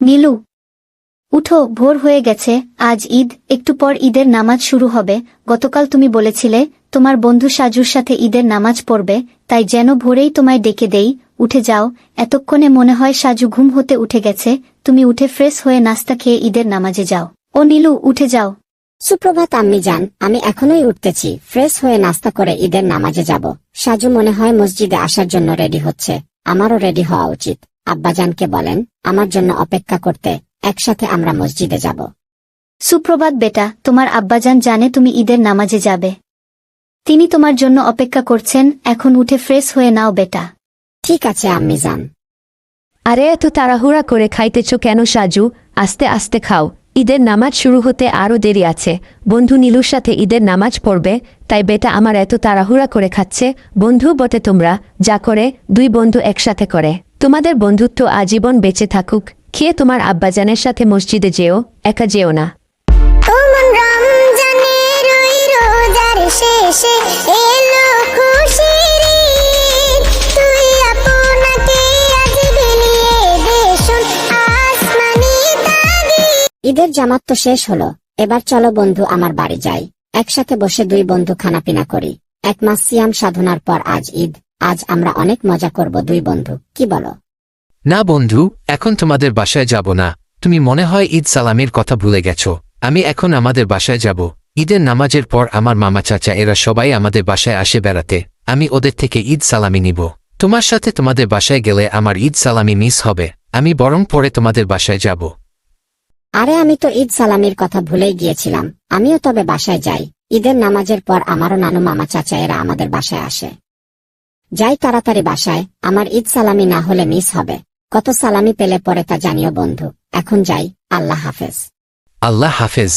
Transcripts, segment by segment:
নীলু, উঠো, ভোর হয়ে গেছে, আজ ঈদ, একটু পর ঈদের নামাজ শুরু হবে। গতকাল তুমি বলেছিলে, তোমার বন্ধু সাজুর সাথে ঈদের নামাজ পড়বে, তাই যেন ভোরেই তোমায় ডেকে দেই। উঠে যাও, এতক্ষণে মনে হয় সাজু ঘুম হতে উঠে গেছে, তুমি উঠে ফ্রেশ হয়ে নাস্তা খেয়ে ঈদের নামাজে যাও। ও নীলু, উঠে যাও। সুপ্রভাত আম্মি যান আমি এখনোই উঠতেছি, ফ্রেশ হয়ে নাস্তা করে ঈদের নামাজে যাব। সাজু মনে হয় মসজিদে আসার জন্য রেডি হচ্ছে, আমারও রেডি হওয়া উচিত। আব্বাজানকে বলেন। আমার জন্য অপেক্ষা করতে একসাথে আমরা মসজিদে যাব। সুপ্রভাত বেটা তোমার আব্বাজান জানে তুমি ঈদের নামাজে যাবে। তিনি তোমার জন্য অপেক্ষা করছেন এখন উঠে ফ্রেশ হয়ে নাও বেটা। ঠিক আছে আম্মি যান আরে এত তাড়াহুড়া করে খাইতেছ কেন সাজু? আস্তে আস্তে খাও। ঈদের নামাজ শুরু হতে আরও দেরি আছে। বন্ধু নীলুর সাথে ঈদের নামাজ পড়বে তাই বেটা আমার এত তাড়াহুড়া করে খাচ্ছে। বন্ধু বটে তোমরা যা করে দুই বন্ধু একসাথে করে। তোমাদের বন্ধুত্ব আজীবন বেঁচে থাকুক। খেয়ে তোমার আব্বাজানের সাথে মসজিদে যেও, একা যেও না। ঈদের জামাত তো শেষ হলো। এবার চলো বন্ধু, আমার বাড়ি যাই। একসাথে বসে দুই বন্ধু খানাপিনা করি। এক মাস সিয়াম সাধনার পর আজ ঈদ। আজ আমরা অনেক মজা করব দুই বন্ধু। কি বলো? না বন্ধু এখন তোমাদের বাসায় যাব না। তুমি মনে হয় ঈদ সালামির কথা ভুলে গেছ। আমি এখন আমাদের বাসায় যাব। ঈদের নামাজের পর আমার মামা চাচা এরা সবাই আমাদের বাসায় আসে বেড়াতে। আমি ওদের থেকে ঈদ সালামি নিব। তোমার সাথে তোমাদের বাসায় গেলে আমার ঈদ সালামি মিস হবে। আমি বরং পরে তোমাদের বাসায় যাব। আরে আমি তো ঈদ সালামির কথা ভুলেই গিয়েছিলাম। আমিও তবে বাসায় যাই। ঈদের নামাজের পর আমারও নানু মামা চাচা এরা আমাদের বাসায় আসে। যাই তাড়াতাড়ি বাসায় আমার ঈদ সালামি না হলে মিস হবে। কত সালামি পেলে পরে তা জানিও বন্ধু। এখন যাই আল্লাহ হাফেজ। আল্লাহ হাফেজ।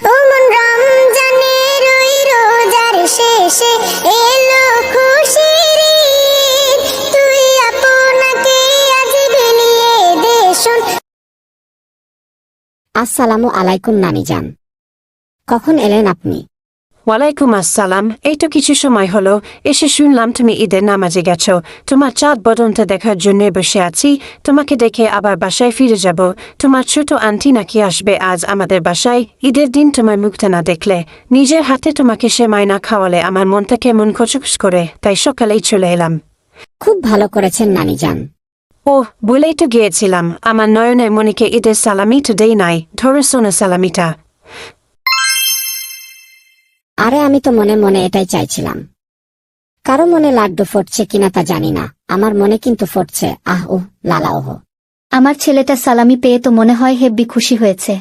ওমন রমজানের ওই রোজার শেষে এলো খুশির তুই আপনাকে আজ বিলিয়ে আসসালামু আলাইকুম নানি যান কখন এলেন আপনি? ওয়ালাইকুম আসসালাম। এই তো কিছু সময় হলো এসে শুনলাম তুমি ঈদের নামাজে গেছো। তোমার চাঁদ বদনটা দেখার জন্য বসে আছি তোমাকে দেখে আবার বাসায় ফিরে যাব। তোমার ছোট আন্টি নাকি আসবে আজ আমাদের বাসায় ঈদের দিন তোমার মুখটা না দেখলে। নিজের হাতে তোমাকে সে মায়না খাওয়ালে আমার মনটা কেমন খচুস করে তাই সকালেই চলে এলাম। খুব ভালো করেছেন নানি যান ও বলেই তো গিয়েছিলাম আমার নয়নের মনিকে ঈদের সালামি তো দেই নাই ধরে শোনো সালামিটা। আরে আমি তো মনে মনে এটাই চাইছিলাম। কারও মনে লাড্ডু ফুটছে কিনা তা জানি না আমার মনে কিন্তু ফটছে আহ ও লালা ওহ। আমার ছেলেটা সালামি পেয়ে তো মনে হয় হেব্বি খুশি হয়েছে।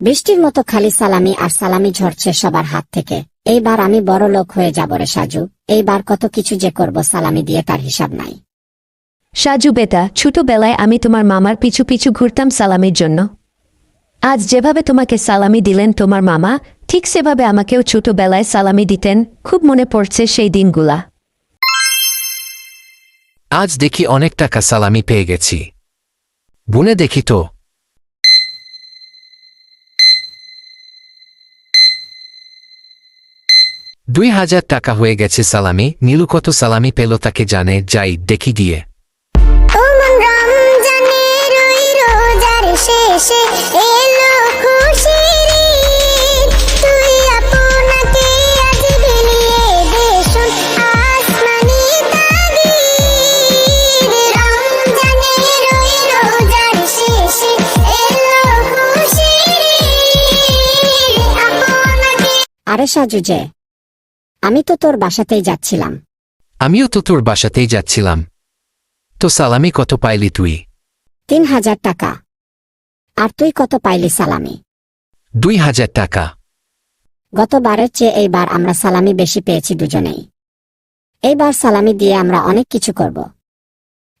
বৃষ্টির মতো খালি সালামি আর সালামি ঝরছে সবার হাত থেকে। এইবার আমি বড় লোক হয়ে যাব রে সাজু এইবার কত কিছু যে করব সালামি দিয়ে তার হিসাব নাই। সাজু বেটা ছোটবেলায় আমি তোমার মামার পিছু পিছু ঘুরতাম সালামির জন্য। আজ যেভাবে তোমাকে সালামি দিলেন তোমার মামা, ঠিক সেভাবে আমাকেও ছোটবেলায় সালামি দিতেন, খুব মনে পড়ছে সেই দিনগুলা। আজ দেখি অনেক টাকা সালামি পেয়ে গেছি। বুনে দেখি তো। দুই হাজার টাকা হয়ে গেছে সালামি, নীলু কত সালামি পেল তাকে জানে, যাই, দেখি দিয়ে। আরে সাজু যে আমি তো তোর বাসাতেই যাচ্ছিলাম। আমিও তো তোর বাসাতেই যাচ্ছিলাম। তো সালামি কত পাইলি তুই? তিন হাজার টাকা। আর তুই কত পাইলি সালামি? দুই হাজার টাকা। গতবারের চেয়ে এইবার আমরা সালামি বেশি পেয়েছি দুজনেই। এইবার সালামি দিয়ে আমরা অনেক কিছু করব।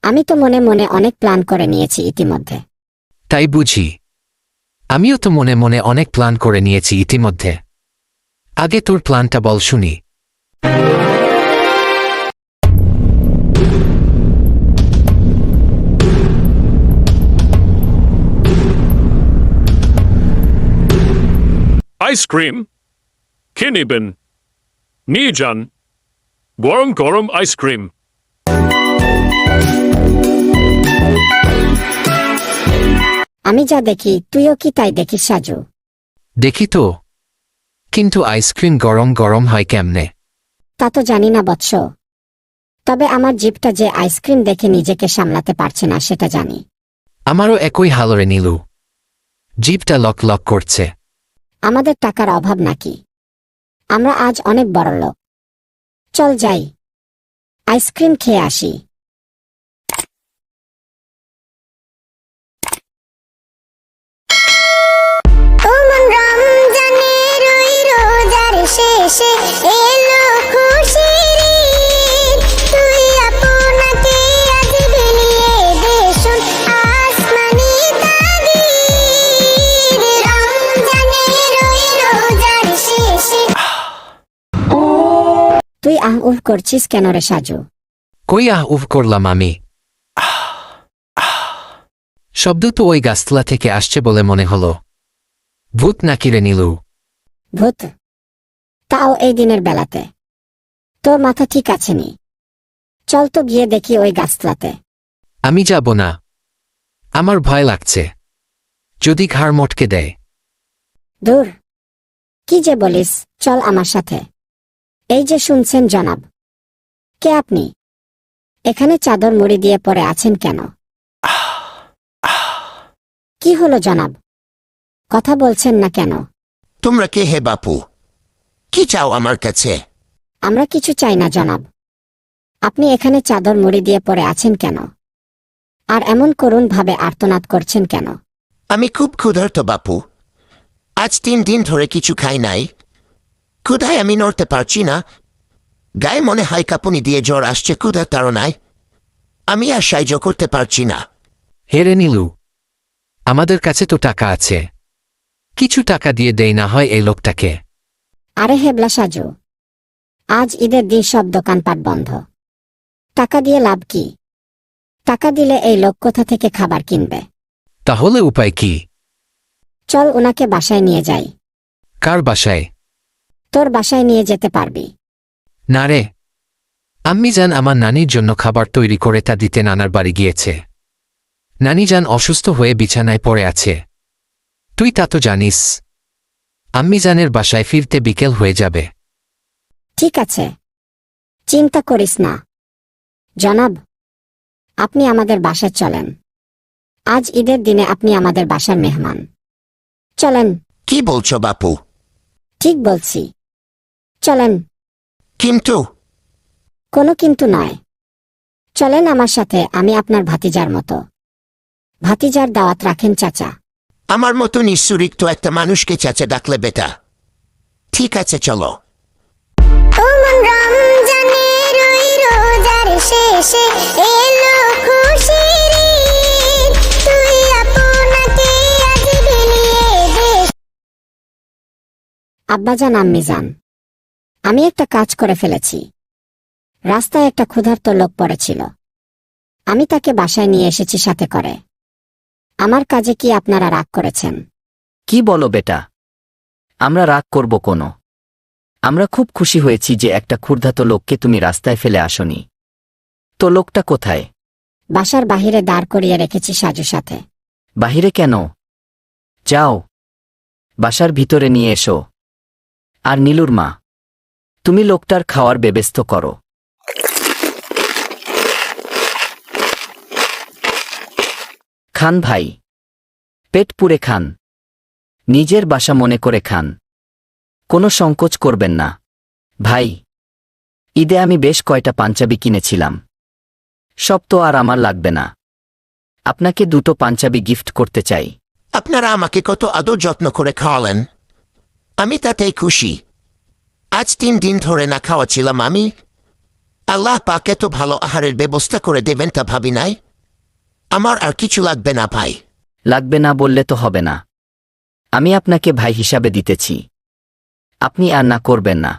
আমি তো মনে মনে অনেক প্ল্যান করে নিয়েছি ইতিমধ্যে। তাই বুঝি। আমিও তো মনে মনে অনেক প্ল্যান করে নিয়েছি ইতিমধ্যে। আগে তোর প্ল্যানটা বল শুনি। আইসক্রিম কে নেবেন নিয়ে যান গরম গরম আইসক্রিম আমি যা দেখি তুইও কি তাই দেখিস সাজু? দেখি তো। কিন্তু আইসক্রিম গরম গরম হয় কেমনে? তা তো জানি না বৎস। তবে আমার জিপটা যে আইসক্রিম দেখে নিজেকে সামলাতে পারছে না সেটা জানি। আমারও একই হালরে নীলু। জিপটা লক লক করছে। আমাদের টাকার অভাব নাকি? আমরা আজ অনেক বড় লোক চল যাই। আইসক্রিম খেয়ে আসি। তুই আহ উহ করছিস কেন রে সাজু? কই আহ উফ করলাম আমি? শব্দ তো ওই গাছতলা থেকে আসছে বলে মনে হলো। ভূত নাকি রে নীলু? ভূত? তাও এই দিনের বেলাতে। তোর মাথা ঠিক আছে নি? চল তো গিয়ে দেখি ওই গাছতলাতে। আমি যাব না। আমার ভয় লাগছে। যদি ঘাড় মটকে দেয়। দূর। কি যে বলিস চল আমার সাথে। এই যে শুনছেন জনাব। কে আপনি? এখানে চাদর মুড়ি দিয়ে পড়ে আছেন কেন? কি হলো জনাব? কথা বলছেন না কেন? তোমরা কে হে বাপু? কি চাও আমার কাছে? আমরা কিছু চাই না জনাব। আপনি এখানে চাদর মুড়ি দিয়ে পড়ে আছেন কেন? আর এমন করুণ ভাবে আর্তনাদ করছেন কেন? আমি খুব ক্ষুধার্ত বাপু। আজ তিন দিন ধরে কিছু খাই নাই। ক্ষুধায় আমি নড়তে পারছি না গায়ে মনে হয় কাঁপুনি দিয়ে জ্বর আসছে ক্ষুধার তাড়নায় আমি আর সাহায্য করতে পারছি না হে রে নীলু আমাদের কাছে তো টাকা আছে কিছু টাকা দিয়ে দেই না হয় এই লোকটাকে আরে হেবলা সাজু আজ ঈদের দিন সব দোকানপাট বন্ধ টাকা দিয়ে লাভ কি টাকা দিলে এই লোক কোথা থেকে খাবার কিনবে তাহলে উপায় কি চল ওনাকে বাসায় নিয়ে যাই কার বাসায় তোর বাসায় নিয়ে যেতে পারবি। না রে। আম্মি যান আমার নানির জন্য খাবার তৈরি করে তা দিতে নানার বাড়ি গিয়েছে। নানি যান অসুস্থ হয়ে বিছানায় পড়ে আছে। তুই তা তো জানিস। আম্মি জানের বাসায় ফিরতে বিকেল হয়ে যাবে। ঠিক আছে। চিন্তা করিস না। জনাব আপনি আমাদের বাসায় চলেন। আজ ঈদের দিনে আপনি আমাদের বাসার মেহমান। চলেন। কি বলছো বাপু? ঠিক বলছি। চলেন। কিন্তু? কোনো কিন্তু নয়। চলেন আমার সাথে আমি আপনার ভাতিজার মতো। ভাতিজার দাওয়াত রাখেন চাচা। আমার মতো নিঃসুরিক্ত একটা মানুষকে চাচা ডাকলে বেটা। ঠিক আছে চলো। ও রমজানে রোজার শেষে এলো খুশির ঈদ। তুই আপনাকে আজ বিলিয়ে দে। আব্বাজান আম্মিজান। আমি একটা কাজ করে ফেলেছি। রাস্তায় একটা ক্ষুধার্ত লোক পড়েছিল। আমি তাকে বাসায় নিয়ে এসেছি সাথে করে। আমার কাজে কি আপনারা রাগ করেছেন? কি বলো বেটা? আমরা রাগ করব কোনো? আমরা খুব খুশি হয়েছি যে একটা ক্ষুর্ধাত লোককে তুমি রাস্তায় ফেলে আসনি। তো লোকটা কোথায়? বাসার বাহিরে দাঁড় করিয়ে রেখেছি সাজু সাথে। বাহিরে কেন? যাও। বাসার ভিতরে নিয়ে এসো। আর নীলুর মা তুমি লোকটার খাওয়ার ব্যবস্থ করো। খান ভাই। পেট পুরে খান। নিজের বাসা মনে করে খান। কোনো সংকোচ করবেন না। ভাই, ঈদে আমি বেশ কয়টা পাঞ্জাবি কিনেছিলাম। সব তো আর আমার লাগবে না। আপনাকে দুটো পাঞ্জাবি গিফট করতে চাই। আপনারা আমাকে কত আদর যত্ন করে খাওয়ালেন। আমি তাতেই খুশি। আজ তিন দিন ধরে না খাওয়াছিলাম আমি। আল্লাহ পাক এত ভালো আহারের ব্যবস্থা করে দেবেন তা ভাবি নাই। আমার আর কিছু লাগবে না ভাই। লাগবে না বললে তো হবে না। আমি আপনাকে ভাই হিসাবে দিতেছি। আপনি আর না করবেন না।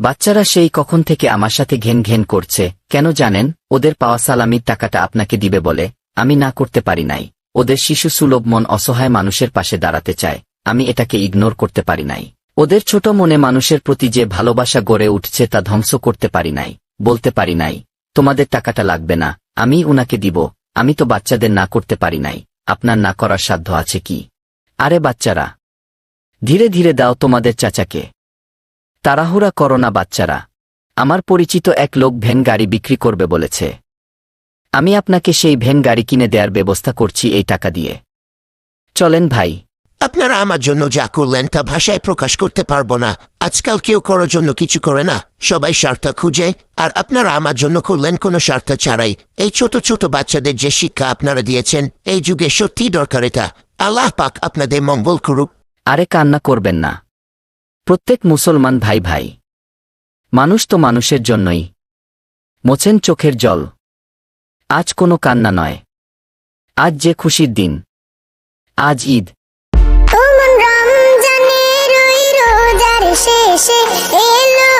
বাচ্চারা সেই কখন থেকে আমার সাথে ঘেন ঘেন করছে, কেন জানেন? ওদের পাওয়া সালামির টাকাটা আপনাকে দিবে বলে, আমি না করতে পারি নাই। ওদের শিশু সুলভ মন অসহায় মানুষের পাশে দাঁড়াতে চায়। আমি এটাকে ইগনোর করতে পারি নাই। ওদের ছোট মনে মানুষের প্রতি যে ভালোবাসা গড়ে উঠছে তা ধ্বংস করতে পারি নাই। বলতে পারি নাই, তোমাদের টাকাটা লাগবে না, আমি উনাকে দিব, আমি তো বাচ্চাদের না করতে পারি নাই, আপনার না করার সাধ্য আছে কি? আরে বাচ্চারা, ধীরে ধীরে দাও তোমাদের চাচাকে। তাড়াহুড়া করো না বাচ্চারা। আমার পরিচিত এক লোক ভ্যান গাড়ি বিক্রি করবে বলেছে। আমি আপনাকে সেই ভ্যান গাড়ি কিনে দেওয়ার ব্যবস্থা করছি এই টাকা দিয়ে। চলেন ভাই। আপনারা আমার জন্য যা করলেন তা ভাষায় প্রকাশ করতে পারব না। আজকাল কেউ করার জন্য কিছু করে না। সবাই স্বার্থ খুঁজে আর আপনারা আমার জন্য করলেন কোনো স্বার্থ ছাড়াই। এই ছোট ছোট বাচ্চাদের যে শিক্ষা আপনারা দিয়েছেন এই যুগে সত্যি দরকার এটা। আল্লাহ পাক আপনাদের মঙ্গল করুক। আরে কান্না করবেন না। প্রত্যেক মুসলমান ভাই ভাই। মানুষ তো মানুষের জন্যই। মোছেন চোখের জল। আজ কোনো কান্না নয়। আজ যে খুশির দিন। আজ ঈদ। শেষে এলো